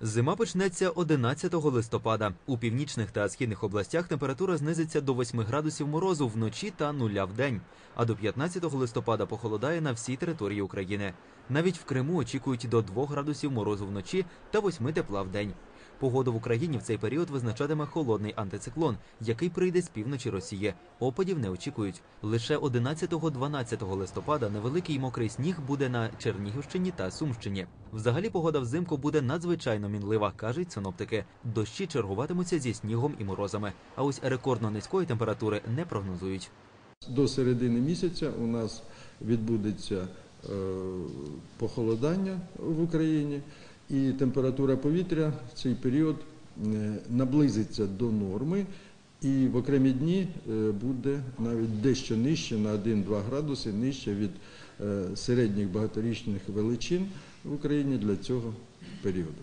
Зима почнеться 11 листопада. У північних та східних областях температура знизиться до 8 градусів морозу вночі та нуля в день. А до 15 листопада похолодає на всій території України. Навіть в Криму очікують до 2 градусів морозу вночі та 8 тепла в день. Погоду в Україні в цей період визначатиме холодний антициклон, який прийде з півночі Росії. Опадів не очікують. Лише 11-12 листопада невеликий мокрий сніг буде на Чернігівщині та Сумщині. Взагалі погода взимку буде надзвичайно мінлива, кажуть синоптики. Дощі чергуватимуться зі снігом і морозами. А ось рекордно низької температури не прогнозують. До середини місяця у нас відбудеться похолодання в Україні, і температура повітря в цей період е, наблизиться до норми, і в окремі дні е, буде навіть дещо нижче на 1-2 градуси нижче від е, середніх багаторічних величин в Україні для цього періоду.